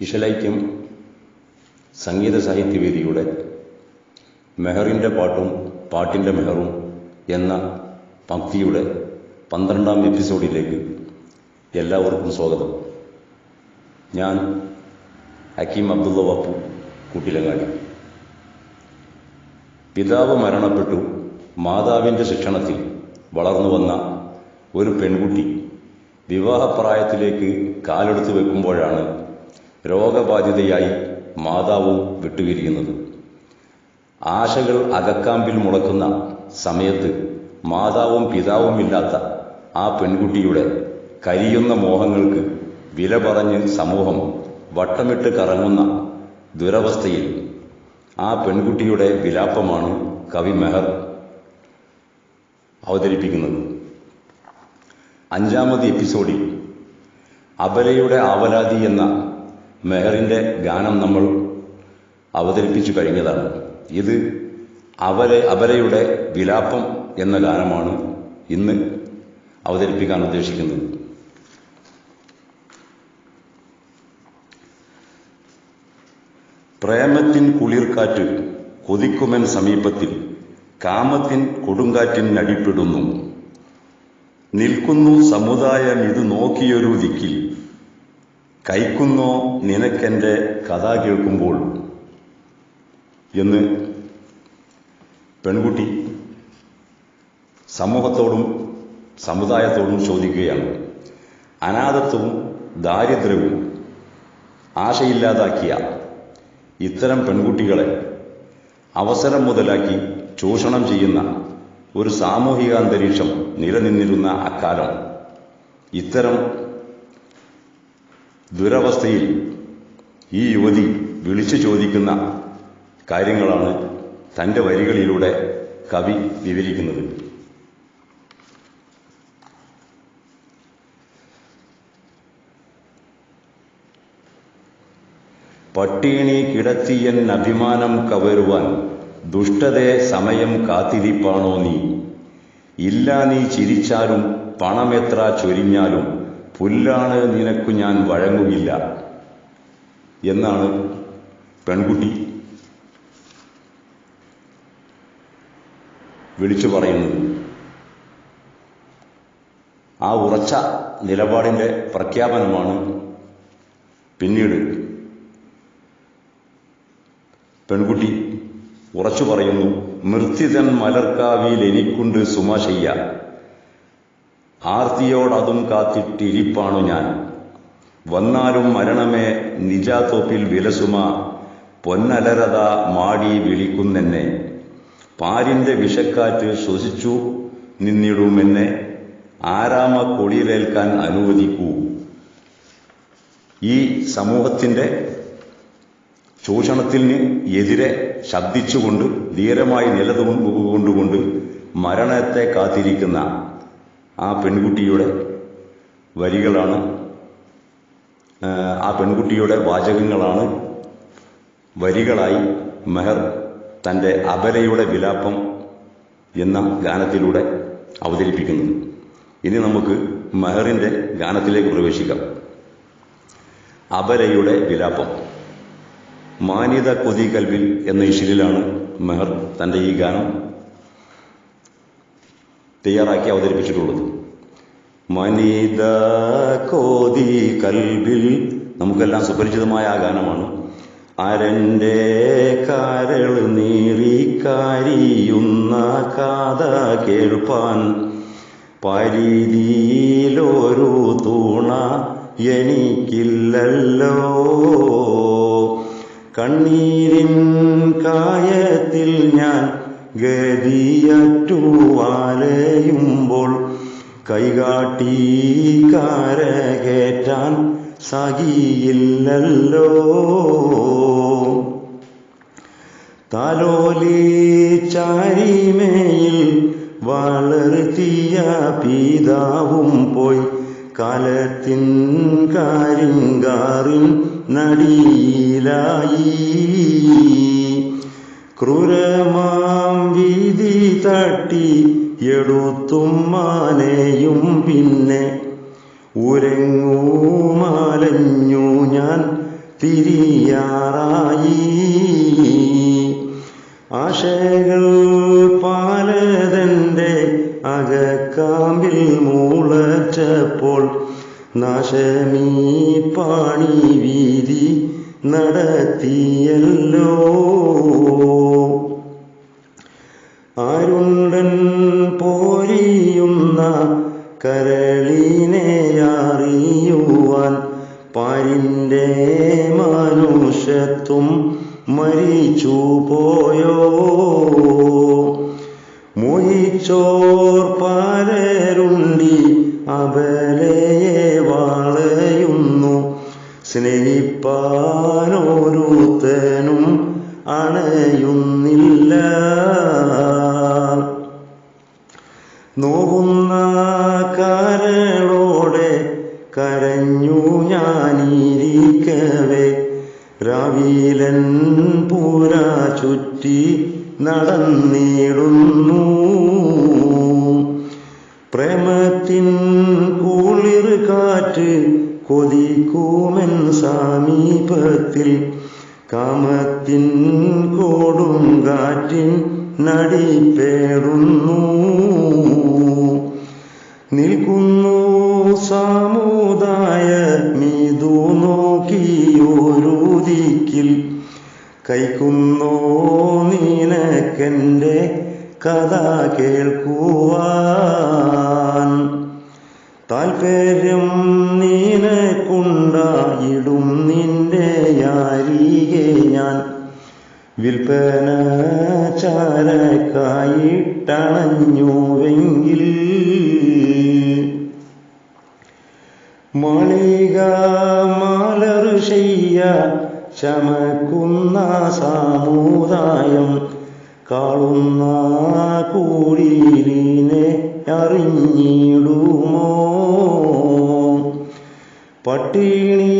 ഇഷലൈക്യം സംഗീത സാഹിത്യവേദിയുടെ മെഹറിന്റെ പാട്ടും പാട്ടിന്റെ മെഹറും എന്ന പങ്ക്തിയുടെ പന്ത്രണ്ടാം എപ്പിസോഡിലേക്ക് എല്ലാവർക്കും സ്വാഗതം. ഞാൻ ഹക്കീം അബ്ദുള്ള വപ്പു കൂട്ടിലങ്ങാടി. പിതാവ് മരണപ്പെട്ടു മാതാവിന്റെ ശിക്ഷണത്തിൽ വളർന്നു വന്ന ഒരു പെൺകുട്ടി വിവാഹപ്രായത്തിലേക്ക് കാലെടുത്ത് വെക്കുമ്പോഴാണ് രോഗബാധിതയായി മാതാവും വിട്ടുപിരിയുന്നത്. ആശകൾ അകക്കാമ്പിൽ മുളക്കുന്ന സമയത്ത് മാതാവും പിതാവും ഇല്ലാത്ത ആ പെൺകുട്ടിയുടെ കരിയുന്ന മോഹങ്ങൾക്ക് വില പറഞ്ഞ് സമൂഹം വട്ടമിട്ട് കറങ്ങുന്ന ദുരവസ്ഥയിൽ ആ പെൺകുട്ടിയുടെ വിലാപമാണ് കവി മെഹർ അവതരിപ്പിക്കുന്നത്. അഞ്ചാമത് എപ്പിസോഡിൽ അബലയുടെ ആവലാതി എന്ന മെഹറിന്റെ ഗാനം നമ്മൾ അവതരിപ്പിച്ചു കഴിഞ്ഞതാണ്. ഇത് അവരെ അവരയുടെ വിലാപം എന്ന ഗാനമാണ് ഇന്ന് അവതരിപ്പിക്കാൻ ഉദ്ദേശിക്കുന്നത്. പ്രേമത്തിൻ കുളിർക്കാറ്റ് കൊതിക്കുമൻ സമീപത്തിൽ കാമത്തിൻ കൊടുങ്കാറ്റിൻ അടിപ്പെടുന്നു നിൽക്കുന്നു സമുദായം ഇത് നോക്കിയൊരു ദിക്കിൽ. കൈക്കുന്നോ നിനക്കെന്റെ കഥ കേൾക്കുമ്പോൾ എന്ന് പെൺകുട്ടി സമൂഹത്തോടും സമുദായത്തോടും ചോദിക്കുകയാണ്. അനാഥത്വവും ദാരിദ്ര്യവും ആശയില്ലാതാക്കിയ ഇത്തരം പെൺകുട്ടികളെ അവസരം മുതലാക്കി ചൂഷണം ചെയ്യുന്ന ഒരു സാമൂഹിക അന്തരീക്ഷം നിലനിന്നിരുന്ന അക്കാലം ഇത്തരം ദുരവസ്ഥയിൽ ഈ യുവതി വിളിച്ചു ചോദിക്കുന്ന കാര്യങ്ങളാണ് തന്റെ വരികളിലൂടെ കവി വിവരിക്കുന്നത്. പട്ടിണി കിടത്തിയൻ അഭിമാനം കവരുവാൻ ദുഷ്ടതയെ സമയം കാത്തിരിപ്പാണോ നീ? ഇല്ല നീ ചിരിച്ചാലും പണമെത്ര ചൊരിഞ്ഞാലും പുല്ലാണ് നിനക്കു ഞാൻ വഴങ്ങുകയില്ല എന്നാണ് പെൺകുട്ടി വിളിച്ചു പറയുന്നത്. ആ ഉറച്ച നിലപാടിന്റെ പ്രഖ്യാപനമാണ് പിന്നീട് പെൺകുട്ടി ഉറച്ചു പറയുന്നു മൃത്യുതൻ മലർക്കാവിയിൽ എനിക്കുണ്ട് സുമശയ്യ. ആർത്തിയോടതും കാത്തിട്ടിരിപ്പാണു ഞാൻ. വന്നാലും മരണമേ നിജാത്തോപ്പിൽ വിലസുമ പൊന്നലരത മാടി വിളിക്കുന്നെന്നെ. പാരിന്റെ വിഷക്കാറ്റ് ശ്വസിച്ചു നിന്നിടുമെന്നെ. ആരാമ കൊടിയിലേൽക്കാൻ അനുവദിക്കൂ. ഈ സമൂഹത്തിന്റെ ചൂഷണത്തിന് എതിരെ ശബ്ദിച്ചുകൊണ്ട് ധീരമായി നിലതുകൊണ്ടുകൊണ്ട് മരണത്തെ കാത്തിരിക്കുന്ന ആ പെൺകുട്ടിയുടെ വരികളാണ് ആ പെൺകുട്ടിയുടെ വാചകങ്ങളാണ്. വരികളായി മെഹർ തന്റെ അബലയുടെ വിലാപം എന്ന ഗാനത്തിലൂടെ അവതരിപ്പിക്കുന്നത് ഇനി നമുക്ക് മെഹറിന്റെ ഗാനത്തിലേക്ക് പ്രവേശിക്കാം. അബലയുടെ വിലാപം. മാന്യത കൊതി കൽവിൽ എന്ന ഇഷിലാണ് മെഹർ തന്റെ ഈ ഗാനം തയ്യാറാക്കി അവതരിപ്പിച്ചിട്ടുള്ളത്. മനിത കോതി കൽവിൽ നമുക്കെല്ലാം സുപരിചിതമായ ആ ഗാനമാണ്. അരന്റെ കരൾ നീറിക്കരിയുന്ന കാത കേൾപ്പാൻ. പരിധിയിലൊരു തൂണ എനിക്കില്ലല്ലോ. കണ്ണീരിൻ കായത്തിൽ ഞാൻ ഗതിയറ്റു വലയുമ്പോൾ കൈകാട്ടി കരകേറ്റാൻ സഖിയില്ലല്ലോ. തലോലി ചാരിമേയിൽ വളർത്തിയ പിതാവും പോയി. കലത്തിൻ കരിങ്കാറിൻ നടിയിലായി. ക്രൂരമാം വിധി തട്ടി എടുത്തും മാനെയും പിന്നെ ഉരങ്ങൂമാലഞ്ഞു ഞാൻ തിരിയാറായി. ആശകൾ പാലതന്റെ അകക്കാമ്പിൽ മൂളച്ചപ്പോൾ നാശമീ പാണി വീതി നടത്തിയല്ലോ. ആരുണ്ടൻ പോരിയുന്ന കരളിനെ അറിയുവാൻ പാരിന്റെ മനുഷ്യത്വം മരിച്ചു പോയോ മൊയിച്ചോർ പലരുണ്ടി അബലയെ വളയുന്നു. സ്നേഹിപ്പാനോരുത്തനും അണയുന്നില്ല കരഞ്ഞു ഞാനിരിക്കവേ. രാവിലൻ പൂര ചുറ്റി നടന്നിടുന്നു. പ്രേമത്തിൻ കുളിർ കാറ്റ് കൊതിക്കുമൻ സമീപത്തിൽ. കാമത്തിൻ കോടും കാറ്റിൻ നടിപ്പേടുന്നു നിൽക്കുന്നു സാമുദായ മീതു നോക്കിയൊരു ദിക്കിൽ കൈക്കുന്നോ നീനക്കെന്റെ കഥ കേൾക്കുവാൻ. താൽപര്യം നീനക്കുണ്ടായിടും നിന്റെ യാരികെ ഞാൻ. വിൽപ്പന ചാരക്കായിട്ടണഞ്ഞുവെങ്കിൽ മാളിക മാലർ ചെയ്യ ചമക്കുന്ന സമുദായം കാളുന്ന കൂടിയിലിനെ അറിഞ്ഞിടുമോ? പട്ടിണി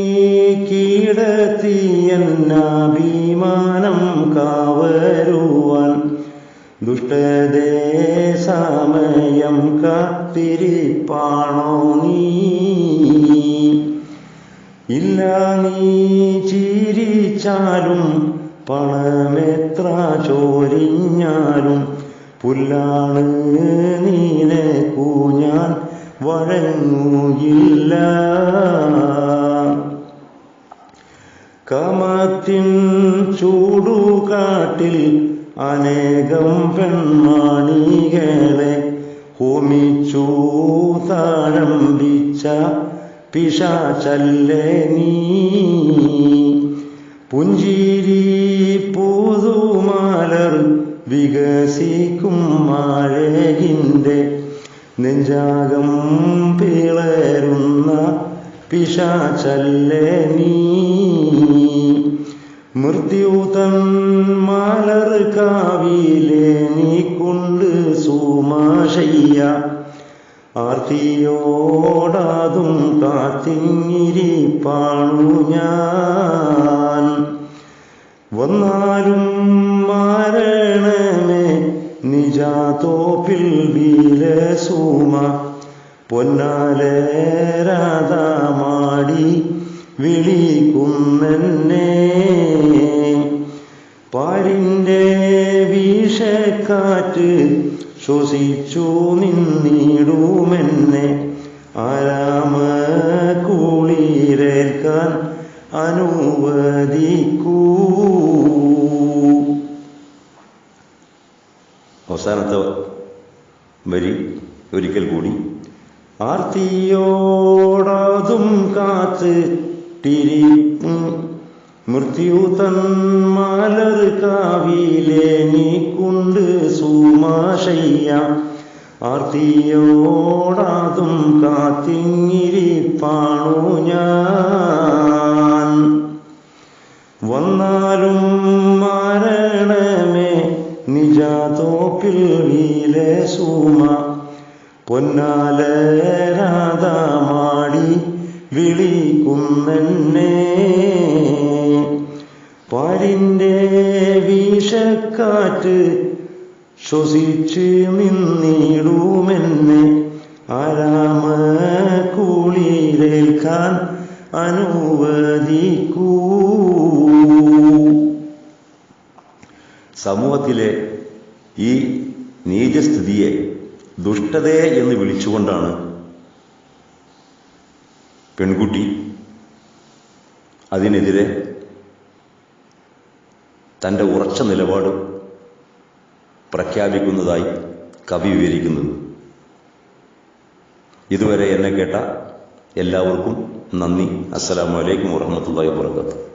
കീടത്തിയന്നാഭിമാനം കാവരുവാൻ ദുഷ്ടതേ സമയം കാത്തിരിപ്പാണോ നീ? ഇല്ല നീ ചിരിച്ചാലും പണമെത്ര ചോരിഞ്ഞാലും പുല്ലാണ് നീനെ ഞാൻ വഴങ്ങുകില്ല കമത്തിൻ ചൂടുകാട്ടിൽ അനേകം പെൺമാണികളെ ഹോമിച്ചു താഴമ്പിച്ച പിശാചല്ലേ നീ? പുഞ്ചിരി പുതുമാലർ വികസിക്കും മഴകിന്റെ നെഞ്ചാകം പിളരുന്ന പിശാചല്ലേ നീ? മൃത്യുതൻ മാലർ കാവിലെ നീ കൊണ്ട് സുമാശയ്യ ആർത്തിയോടാതും കാത്തിങ്ങിരിപ്പാണു ഞാൻ. വന്നാലും മാരണമേ നിജാതോപ്പിൽ വീലസൂമ പൊന്നാലെ രാധാമാടി വിളിക്കുന്നെന്നെ. പാരിന്റെ വീശക്കാറ്റ് ശ്വസിച്ചു നിന്നിടുമെന്നെ ആരാമ കുളിരേൽക്കാൻ അനുവദിക്കൂ. അവസാനത്തെ വരി ഒരിക്കൽ കൂടി. ആർത്തിയോടാതും കാത്ത് തിരി മൃത്യു തന്മാലർ കാവിലെ നീക്കുണ്ട് സുമാശയ്യ. ആർത്തിയോടാതും കാത്തിങ്ങിരിപ്പാണു ഞാൻ. വന്നാലും മരണമേ നിജാതോക്കിൽ വീലെ സൂമ. പൊന്നാല രാധാമാടി വിളിക്കുന്നെന്നെ പാരിന്റെ വീശക്കാറ്റ് ശ്വസിച്ച് നിന്നിടുമെന്നെ. ആരാമ കൂളിയിലേൽക്കാൻ അനുവദിക്കൂ. സമൂഹത്തിലെ ഈ നീചസ്ഥിതിയെ ദുഷ്ടതയെ എന്ന് വിളിച്ചുകൊണ്ടാണ് പെൺകുട്ടി അതിനെതിരെ തന്റെ ഉറച്ച നിലപാട് പ്രഖ്യാപിക്കുന്നതായി കവി വിവരിക്കുന്നത്. ഇതുവരെ എന്നെ കേട്ട എല്ലാവർക്കും നന്ദി. അസ്സലാമു അലൈക്കും വറഹമത്തല്ലാഹി വാബർക്കാത്തു